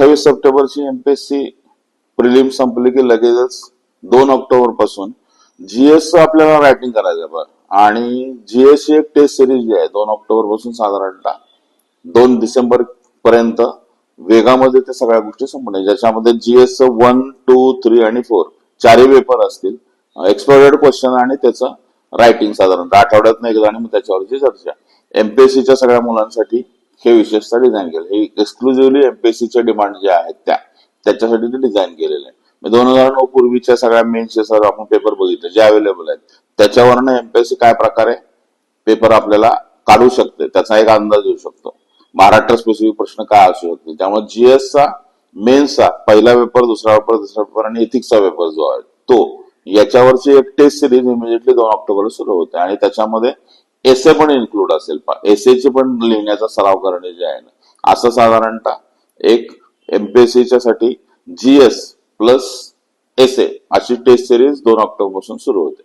अठ्ठावीस सप्टेंबरची MPSC prelim संपली की लगेचच दोन ऑक्टोबरपासून जीएस आपल्याला रायटिंग करायचं आहे बरं आणि जीएस एक टेस्ट सिरीज जी आहे दोन ऑक्टोबरपासून साधारणतः दोन डिसेंबर पर्यंत वेगामध्ये त्या सगळ्या गोष्टी संपणे ज्याच्यामध्ये जीएस वन टू थ्री आणि फोर चारही पेपर असतील एक्सप्लोरेड क्वेश्चन आणि त्याचं रायटिंग साधारणतः. आठवड्यात एकदा आणि मग त्याच्यावरची चर्चा. एमपीएससीच्या सगळ्या मुलांसाठी हे विशेषतः डिझाईन केलं. हे एक्सक्लुझिव्हली एमपीएससीच्या डिमांड ज्या आहेत त्या. त्याच्यासाठी ते डिझाईन केलेलं आहे. दोन हजार नऊ पूर्वीच्या सगळ्या मेन्सचे सर आपण पेपर बघितले जे अवेलेबल आहेत. त्याच्यावरनं एमपीएससी काय प्रकारे पेपर आपल्याला काढू शकते. त्याचा एक अंदाज येऊ शकतो. महाराष्ट्र स्पेसिफिक प्रश्न काय असू शकते त्यामुळे जीएसचा मेन्सचा पहिला पेपर दुसरा पेपर तिसरा पेपर आणि एथिक्सचा पेपर जो आहे तो याच्यावरची एक टेस्ट सिरीज इमिजिएटली दोन ऑक्टोबरला सुरू होते. आणि त्याच्यामध्ये एसे पण इन्क्लूड असेल. एसेची पण लिहिण्याचा सराव करणे जे आहे ना असं साधारणतः एक एमपीएससीच्या साठी जीएस प्लस एस ए अशी टेस्ट सिरीज दोन ऑक्टोबरपासून सुरू होते.